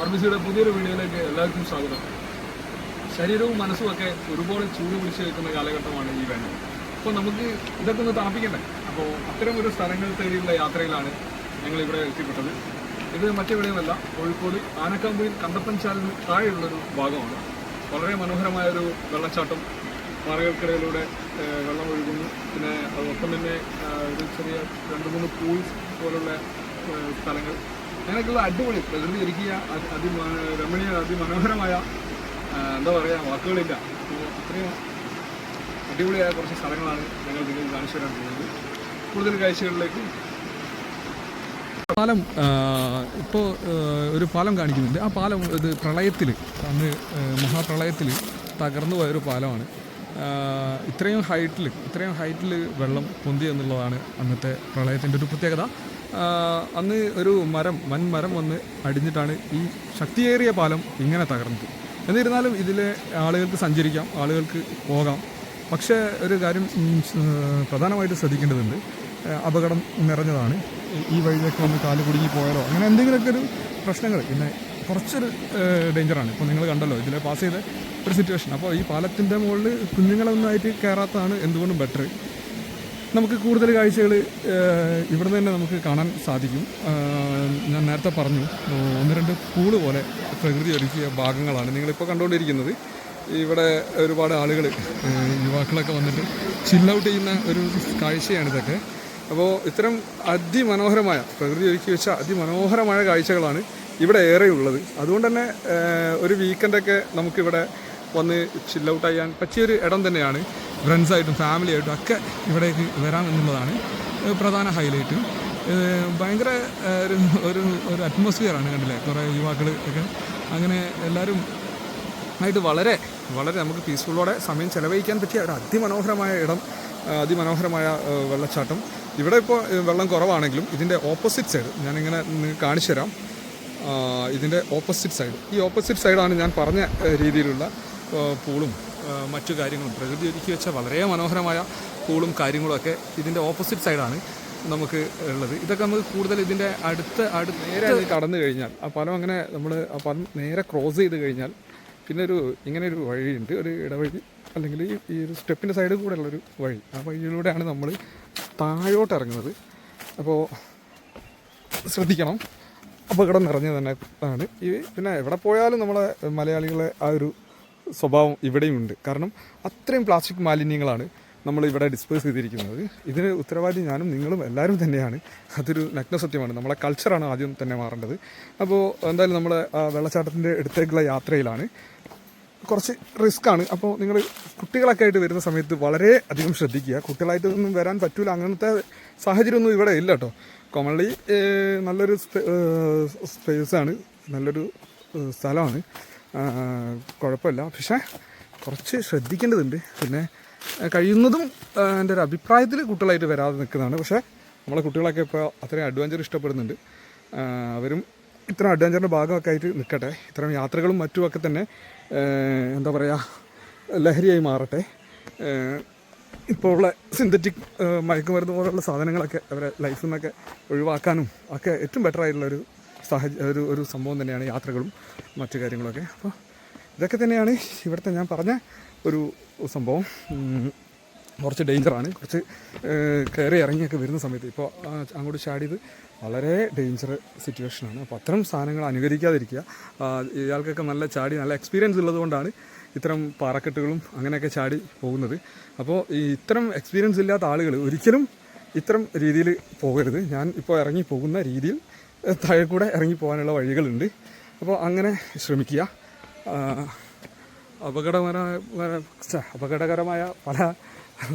R B പുതിയൊരു വീഡിയോയിലേക്ക് എല്ലാവർക്കും സ്വാഗതം. ശരീരവും മനസ്സും ഒക്കെ ഒരുപോലെ ചൂട് പിടിച്ച് നിൽക്കുന്ന കാലഘട്ടമാണ് ഈ വേണ്ടത് അപ്പോൾ നമുക്ക് ഇതൊക്കെ ഒന്ന് തണുപ്പിക്കണ്ടേ അപ്പോൾ അത്തരം ഒരു സ്ഥലങ്ങൾ തേടിയുള്ള യാത്രയിലാണ് ഞങ്ങൾ ഇവിടെ എത്തിപ്പെട്ടത്. ഇത് മറ്റെവിടെയുമല്ല കോഴിക്കോട് ആനക്കാമ്പുയിൽ കണ്ടപ്പൻചാലിന് താഴെയുള്ളൊരു ഭാഗമാണ്. വളരെ മനോഹരമായൊരു വെള്ളച്ചാട്ടം പാറകൾക്കിടയിലൂടെ ഏഹ്, വെള്ളം ഒഴുകുന്നു പിന്നെ അതൊപ്പം തന്നെ ഒരു ചെറിയ രണ്ട് മൂന്ന് പൂൾസ് പോലുള്ള സ്ഥലങ്ങൾ. അങ്ങനെയൊക്കെയുള്ള അടിപൊളി പ്രകൃതി ഇരിക്കുക അതി- രമണീയ അതിമനോഹരമായ എന്താ പറയുക വാക്കുകളില്ല. അത്രയും അടിപൊളിയായ കുറച്ച് സ്ഥലങ്ങളാണ് ഞങ്ങൾ നിങ്ങൾക്ക് കാണിച്ചു തരാൻ പോകുന്നത്. കൂടുതൽ കാഴ്ചകളിലേക്ക്. പാലം ഇപ്പോൾ ഒരു പാലം കാണിക്കുന്നുണ്ട്. ആ പാലം ഇത് പ്രളയത്തിൽ അന്ന് മഹാപ്രളയത്തിൽ തകർന്നു പോയൊരു പാലമാണ്. ഇത്രയും ഹൈറ്റിൽ ഇത്രയും ഹൈറ്റിൽ വെള്ളം പൊന്തി എന്നുള്ളതാണ് അന്നത്തെ പ്രളയത്തിന്റെ ഒരു പ്രത്യേകത. അന്ന് ഒരു മരം വൻ മരം വന്ന് അടിഞ്ഞിട്ടാണ് ഈ ശക്തിയേറിയ പാലം ഇങ്ങനെ തകർന്നത്. എന്നിരുന്നാലും ഇതിലെ ആളുകൾക്ക് സഞ്ചരിക്കാം ആളുകൾക്ക് പോകാം. പക്ഷേ ഒരു കാര്യം പ്രധാനമായിട്ട് ശ്രദ്ധിക്കേണ്ടതുണ്ട്. അപകടം നിറഞ്ഞതാണ്. ഈ വഴിയിലേക്ക് വന്ന് കാൽ കുടുങ്ങി പോയാലോ അങ്ങനെ എന്തെങ്കിലുമൊക്കെ ഒരു പ്രശ്നങ്ങൾ. പിന്നെ കുറച്ചൊരു ഡേഞ്ചറാണ്. ഇപ്പോൾ നിങ്ങൾ കണ്ടല്ലോ ഇതിലെ പാസ് ചെയ്ത ഒരു സിറ്റുവേഷൻ അപ്പോൾ ഈ പാലത്തിന്റെ മുകളിൽ കുഞ്ഞുങ്ങളൊന്നായിട്ട് കയറാത്തതാണ് എന്തുകൊണ്ടും ബെറ്റർ നമുക്ക് കൂടുതൽ കാഴ്ചകൾ ഇവിടെ തന്നെ നമുക്ക് കാണാൻ സാധിക്കും. ഞാൻ നേരത്തെ പറഞ്ഞു ഒന്ന് രണ്ട് പൂൾ പോലെ പ്രകൃതി ഒരുക്കിയ ഭാഗങ്ങളാണ് നിങ്ങളിപ്പോൾ കണ്ടുകൊണ്ടിരിക്കുന്നത്. ഇവിടെ ഒരുപാട് ആളുകൾ യുവാക്കളൊക്കെ വന്നിട്ട് ചില്ലൗട്ട് ചെയ്യുന്ന ഒരു കാഴ്ചയാണ് ഇതൊക്കെ. അപ്പോൾ ഇത്തരം അതിമനോഹരമായ പ്രകൃതി ഒരുക്കി വെച്ച അതിമനോഹരമായ കാഴ്ചകളാണ് ഇവിടെ ഏറെ ഉള്ളത് അതുകൊണ്ട് തന്നെ ഒരു വീക്കെൻഡൊക്കെ നമുക്കിവിടെ വന്ന് ചില്ലൗട്ട് ചെയ്യാൻ പറ്റിയൊരു ഇടം തന്നെയാണ്. ഫ്രണ്ട്സായിട്ടും ഫാമിലിയായിട്ടും ഒക്കെ ഇവിടേക്ക് വരാം എന്നുള്ളതാണ് പ്രധാന ഹൈലൈറ്റ് ഭയങ്കര ഒരു ഒരു ഒരു അറ്റ്മോസ്ഫിയറാണ് കണ്ടില്ലേ? കുറേ യുവാക്കൾ ഒക്കെ. അങ്ങനെ എല്ലാവരും ആയിട്ട് വളരെ വളരെ നമുക്ക് പീസ്ഫുള്ളോടെ സമയം ചിലവഴിക്കാൻ പറ്റിയ ഒരു അതിമനോഹരമായ ഇടം അതിമനോഹരമായ വെള്ളച്ചാട്ടം. ഇവിടെ ഇപ്പോൾ വെള്ളം കുറവാണെങ്കിലും ഇതിന്റെ ഓപ്പോസിറ്റ് സൈഡ് ഞാനിങ്ങനെ കാണിച്ചു തരാം. ഇതിന്റെ ഓപ്പോസിറ്റ് സൈഡ് ഈ ഓപ്പോസിറ്റ് സൈഡാണ് ഞാൻ പറഞ്ഞ രീതിയിലുള്ള പൂളും മറ്റു കാര്യങ്ങളും. പ്രകൃതി ഒരുക്കി വെച്ച വളരെ മനോഹരമായ പൂളും കാര്യങ്ങളൊക്കെ ഇതിന്റെ ഓപ്പോസിറ്റ് സൈഡാണ് നമുക്ക് ഉള്ളത്. ഇതൊക്കെ നമുക്ക് കൂടുതൽ ഇതിന്റെ അടുത്ത് അടുത്ത് നേരെ കടന്നു കഴിഞ്ഞാൽ ആ പാലം അങ്ങനെ നമ്മൾ ആ പാലം നേരെ ക്രോസ് ചെയ്ത് കഴിഞ്ഞാൽ പിന്നെ ഒരു ഇങ്ങനെ ഒരു വഴിയുണ്ട്. ഒരു ഇടവഴി അല്ലെങ്കിൽ ഈ ഈ ഒരു സ്റ്റെപ്പിന്റെ സൈഡിൽ കൂടെ ഉള്ളൊരു വഴി. ആ വഴിയിലൂടെയാണ് നമ്മൾ താഴോട്ട് ഇറങ്ങുന്നത്. അപ്പോൾ ശ്രദ്ധിക്കണം. അപകടം നിറഞ്ഞു തന്നെ ആണ്. ഈ പിന്നെ എവിടെ പോയാലും നമ്മളെ മലയാളികളെ ആ ഒരു സ്വഭാവം ഇവിടെയുമുണ്ട് കാരണം അത്രയും പ്ലാസ്റ്റിക് മാലിന്യങ്ങളാണ് നമ്മൾ ഇവിടെ ഡിസ്പോസ് ചെയ്തിരിക്കുന്നത്. ഇതിന് ഉത്തരവാദി ഞാനും നിങ്ങളും എല്ലാവരും തന്നെയാണ്. അതൊരു നഗ്നസത്യമാണ്. നമ്മളെ കൾച്ചറാണ് ആദ്യം തന്നെ മാറേണ്ടത്. അപ്പോൾ എന്തായാലും നമ്മൾ വെള്ളച്ചാട്ടത്തിന്റെ അടുത്തേക്കുള്ള യാത്രയിലാണ്. കുറച്ച് റിസ്ക് ആണ്. അപ്പോൾ നിങ്ങൾ കുട്ടികളൊക്കെ ആയിട്ട് വരുന്ന സമയത്ത് വളരെ അധികം ശ്രദ്ധിക്കുക. കുട്ടികളായിട്ടൊന്നും വരാൻ പറ്റൂല. അങ്ങനത്തെ സാഹചര്യമൊന്നും ഇവിടെ ഇല്ല കേട്ടോ കൊമളി നല്ലൊരു സ്പേസാണ്. നല്ലൊരു സ്ഥലമാണ്. കുഴപ്പമില്ല. പക്ഷേ കുറച്ച് ശ്രദ്ധിക്കേണ്ടതുണ്ട്. പിന്നെ കഴിയുന്നതും എന്റെ ഒരു അഭിപ്രായത്തിൽ കുട്ടികളായിട്ട് വരാതെ നിൽക്കുന്നതാണ്. പക്ഷേ നമ്മളെ കുട്ടികളൊക്കെ ഇപ്പോൾ അത്രയും അഡ്വഞ്ചർ ഇഷ്ടപ്പെടുന്നുണ്ട്. അവരും ഇത്ര അഡ്വഞ്ചറിന്റെ ഭാഗമൊക്കെ ആയിട്ട് നിൽക്കട്ടെ. ഇത്തരം യാത്രകളും മറ്റുമൊക്കെ തന്നെ എന്താ പറയുക ലഹരിയായി മാറട്ടെ. ഇപ്പോൾ ഉള്ള സിന്തറ്റിക് മയക്കുമരുന്ന് പോലുള്ള സാധനങ്ങളൊക്കെ അവരെ ലൈഫിൽ നിന്നൊക്കെ ഒഴിവാക്കാനും ഒക്കെ ഏറ്റവും ബെറ്റർ ആയിട്ടുള്ള ഒരു ഒരു ഒരു സംഭവം തന്നെയാണ് യാത്രകളും മറ്റു കാര്യങ്ങളൊക്കെ. അപ്പോൾ ഇതൊക്കെ തന്നെയാണ് ഇവിടുത്തെ ഞാൻ പറഞ്ഞ ഒരു സംഭവം. കുറച്ച് ഡേഞ്ചറാണ് കുറച്ച് കയറി ഇറങ്ങിയൊക്കെ വരുന്ന സമയത്ത് ഇപ്പോൾ അങ്ങോട്ട് ചാടിയത് വളരെ ഡേഞ്ചർ സിറ്റുവേഷനാണ് അപ്പോൾ അത്തരം സാധനങ്ങൾ അനുകരിക്കാതിരിക്കുക. ഇയാൾക്കൊക്കെ നല്ല ചാടി നല്ല എക്സ്പീരിയൻസ് ഉള്ളതുകൊണ്ടാണ് ഇത്തരം പാറക്കെട്ടുകളും അങ്ങനെയൊക്കെ ചാടി പോകുന്നത്. അപ്പോൾ ഈ ഇത്തരം എക്സ്പീരിയൻസ് ഇല്ലാത്ത ആളുകൾ ഒരിക്കലും ഇത്തരം രീതിയിൽ പോകരുത്. ഞാൻ ഇപ്പോൾ ഇറങ്ങി പോകുന്ന രീതിയിൽ താഴെ കൂടെ ഇറങ്ങി പോകാനുള്ള വഴികളുണ്ട്. അപ്പോൾ അങ്ങനെ ശ്രമിക്കുക. അപകടകരമായ അപകടകരമായ പല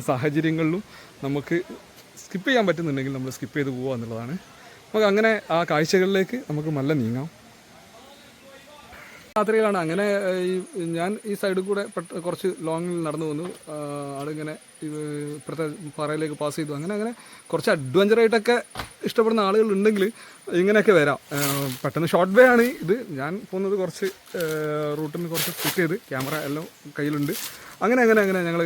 സാഹചര്യങ്ങളിലും നമുക്ക് സ്കിപ്പ് ചെയ്യാൻ പറ്റുന്നുണ്ടെങ്കിൽ നമ്മൾ സ്കിപ്പ് ചെയ്ത് പോവുക എന്നുള്ളതാണ്. നമുക്ക് അങ്ങനെ ആ കാഴ്ചകളിലേക്ക് നമുക്ക് നല്ല നീങ്ങാം. രാത്രികളാണ് അങ്ങനെ ഈ ഞാൻ ഈ സൈഡിൽ കൂടെ കുറച്ച് ലോങ്ങിൽ നടന്നു വന്നു. ആളിങ്ങനെ ഇപ്പുറത്തെ പാറയിലേക്ക് പാസ് ചെയ്തു. അങ്ങനെ അങ്ങനെ കുറച്ച് അഡ്വഞ്ചറായിട്ടൊക്കെ ഇഷ്ടപ്പെടുന്ന ആളുകൾ ഉണ്ടെങ്കിൽ ഇങ്ങനെയൊക്കെ വരാം. പെട്ടെന്ന് ഷോർട്ട് വേ ആണ് ഇത്. ഞാൻ പോകുന്നത് കുറച്ച് റൂട്ടിൽ നിന്ന് കുറച്ച് ഫിറ്റ് ചെയ്ത് ക്യാമറ എല്ലാം കയ്യിലുണ്ട്. അങ്ങനെ അങ്ങനെ അങ്ങനെ ഞങ്ങൾ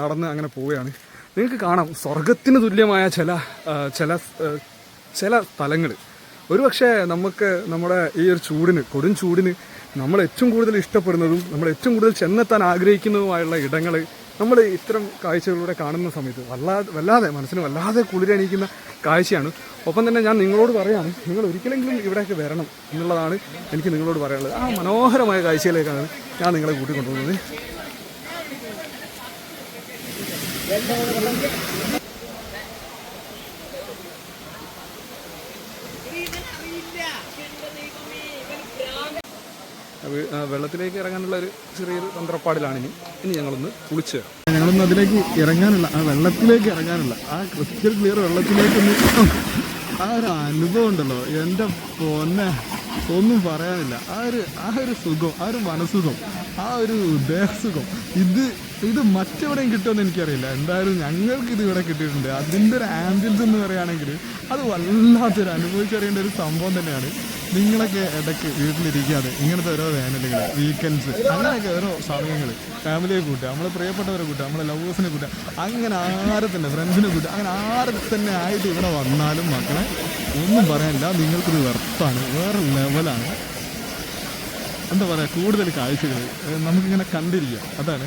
നടന്ന് അങ്ങനെ പോവുകയാണ്. നിങ്ങൾക്ക് കാണാം സ്വർഗത്തിന് തുല്യമായ ചില ചില ചില സ്ഥലങ്ങൾ ഒരുപക്ഷെ നമുക്ക് നമ്മുടെ ഈ ഒരു ചൂടിന് കൊടും ചൂടിന് നമ്മൾ ഏറ്റവും കൂടുതൽ ഇഷ്ടപ്പെടുന്നതും നമ്മൾ ഏറ്റവും കൂടുതൽ ചെന്നെത്താൻ ആഗ്രഹിക്കുന്നതുമായുള്ള ഇടങ്ങൾ നമ്മൾ ഇത്തരം കാഴ്ചകളിലൂടെ കാണുന്ന സമയത്ത് വല്ലാതെ വല്ലാതെ മനസ്സിന് വല്ലാതെ കുളിരണിയിക്കുന്ന കാഴ്ചയാണ്. ഒപ്പം തന്നെ ഞാൻ നിങ്ങളോട് പറയാണ് നിങ്ങൾ ഒരിക്കലെങ്കിലും ഇവിടേക്ക് വരണം എന്നുള്ളതാണ് എനിക്ക് നിങ്ങളോട് പറയാനുള്ളത്. ആ മനോഹരമായ കാഴ്ചയിലേക്കാണ് ഞാൻ നിങ്ങളെ കൂട്ടിക്കൊണ്ടുപോകുന്നത്. വെള്ളത്തിലേക്ക് ഇറങ്ങാനുള്ള ഒരു ചെറിയൊരു തന്ത്രപ്പാടിലാണ് ഇനി ഇനി ഞങ്ങളൊന്ന് കുളിച്ച് ഞങ്ങളൊന്ന് അതിലേക്ക് ഇറങ്ങാനുള്ള ആ വെള്ളത്തിലേക്ക് ഇറങ്ങാനുള്ള ആ ക്രിസ്റ്റൽ ക്ലിയർ വെള്ളത്തിലേക്കൊന്ന് ആ ഒരു അനുഭവം ഉണ്ടല്ലോ. എന്റെ പൊന്നെ ഒന്നും പറയാനില്ല. ആ ഒരു ആ ഒരു സുഖം ആ ഒരു മനസുഖം ആ ഒരു ദേഹസുഖം ഇത് ഇത് മറ്റെവിടെയും കിട്ടുമെന്ന് എനിക്കറിയില്ല. എന്തായാലും ഞങ്ങൾക്ക് ഇത് ഇവിടെ കിട്ടിയിട്ടുണ്ട്. അതിന്റെ ഒരു ആംബിയൻസ് എന്ന് പറയുകയാണെങ്കിൽ അത് വല്ലാത്തൊരു അനുഭവിച്ചറിയേണ്ട ഒരു സംഭവം തന്നെയാണ്. നിങ്ങളൊക്കെ ഇടയ്ക്ക് വീട്ടിലിരിക്കാതെ ഇങ്ങനത്തെ ഓരോ വേനലുകൾ വീക്കെൻഡ്സ് അങ്ങനെയൊക്കെ ഓരോ സമയങ്ങൾ ഫാമിലിയെ കൂട്ടുക നമ്മളെ പ്രിയപ്പെട്ടവരെ കൂട്ടുക നമ്മളെ ലവേഴ്സിനെ കൂട്ടുക. അങ്ങനെ ആരെ തന്നെ ഫ്രണ്ട്സിനെ കൂട്ടുക. അങ്ങനെ ആരെ തന്നെ ആയിട്ട് ഇവിടെ വന്നാലും മക്കളെ ഒന്നും പറയാനില്ല നിങ്ങൾക്കിത് വെർത്താണ് വേറെ ലെവലാണ് എന്താ പറയുക കൂടുതൽ കാഴ്ചകൾ നമുക്കിങ്ങനെ കണ്ടിരിക്കാം. അതാണ്.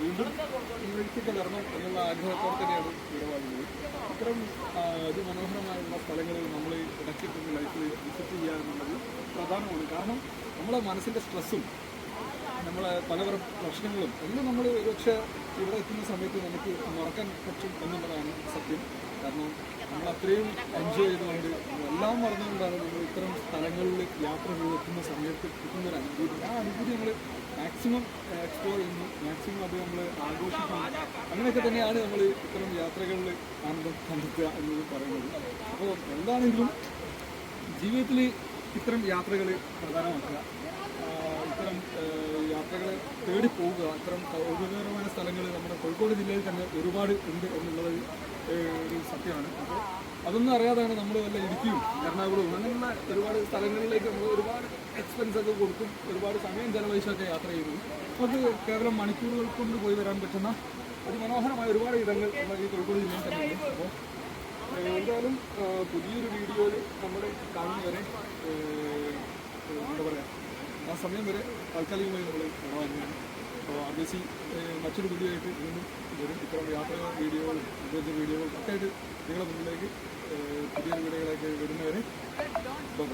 വീണ്ടും ഇവിടേക്കൊക്കെ വരണം എന്നുള്ള ആഗ്രഹത്തോടെ തന്നെയാണ് ഇവിടെ വാങ്ങുന്നത് ഇത്തരം അതിമനോഹരമായുള്ള സ്ഥലങ്ങളിൽ നമ്മൾ ഇടയ്ക്കൊക്കെ ലൈഫിൽ വിസിറ്റ് ചെയ്യുക എന്നുള്ളത് പ്രധാനമാണ്. കാരണം നമ്മളെ മനസ്സിന്റെ സ്ട്രെസ്സും നമ്മളെ പല പ്രശ്നങ്ങളും എല്ലാം നമ്മൾ പക്ഷേ ഇവിടെ എത്തുന്ന സമയത്ത് നമുക്ക് മറക്കാൻ പറ്റും എന്നുള്ളതാണ് സത്യം. കാരണം നമ്മൾ അത്രയും എൻജോയ് ചെയ്തുകൊണ്ട് എല്ലാം പറഞ്ഞുകൊണ്ടാണ് നമ്മൾ ഇത്തരം സ്ഥലങ്ങളിൽ യാത്ര ചെയ്ത് എത്തുന്ന സമയത്ത് കിട്ടുന്ന ഒരു അനുഭൂതി. ആ അനുഭൂതി നമ്മൾ മാക്സിമം എക്സ്പ്ലോർ ചെയ്യുന്നു. മാക്സിമം അത് നമ്മൾ ആഘോഷിക്കുന്നു. അങ്ങനെയൊക്കെ തന്നെയാണ് നമ്മൾ ഇത്തരം യാത്രകളിൽ ആനന്ദം കണ്ടെത്തുക എന്നത് പറയുന്നത്. അപ്പോൾ എന്താണെങ്കിലും ജീവിതത്തിൽ ഇത്തരം യാത്രകൾ പ്രധാനമാക്കുക. ഇത്തരം യാത്രകൾ തേടി പോവുക ഇത്തരം കൗതുകകരമായ സ്ഥലങ്ങൾ നമ്മുടെ കോഴിക്കോട് ജില്ലയിൽ തന്നെ ഒരുപാട് ഉണ്ട് എന്നുള്ളത് ഒരു സത്യമാണ്. അപ്പോൾ അതൊന്നും അറിയാതാണ് നമ്മൾ വല്ല ഇടുക്കിയും എറണാകുളവും അങ്ങനെയുള്ള ഒരുപാട് സ്ഥലങ്ങളിലേക്ക് നമ്മൾ ഒരുപാട് എക്സ്പെൻസ് ഒക്കെ കൊടുക്കും ഒരുപാട് സമയം ചെലവഴിച്ചൊക്കെ യാത്ര ചെയ്യുന്നു നമുക്ക് കേവലം മണിക്കൂറുകൾ കൊണ്ട് പോയി വരാൻ പറ്റുന്ന ഒരു മനോഹരമായ ഒരുപാട് ഇടങ്ങൾ നമ്മുടെ ഈ കോഴിക്കോട് ജില്ലയിൽ തന്നെ അപ്പോൾ എന്തായാലും പുതിയൊരു വീഡിയോയിൽ നമ്മുടെ കാണുന്നവരെ എന്താ പറയുക ആ സമയം വരെ താൽക്കാലികമായി നമ്മൾ കാണാവുന്നതാണ് അപ്പോൾ ആർ ബി സി മറ്റൊരു പുതിയതായിട്ട് വീണ്ടും വരും. ഇത്തരം യാത്ര വീഡിയോകളും അഡ്വഞ്ചർ വീഡിയോകളും ഒക്കെ ആയിട്ട് നിങ്ങളുടെ മുന്നിലേക്ക് പുതിയ വീടുകളൊക്കെ വരുന്നവരെ ബൈ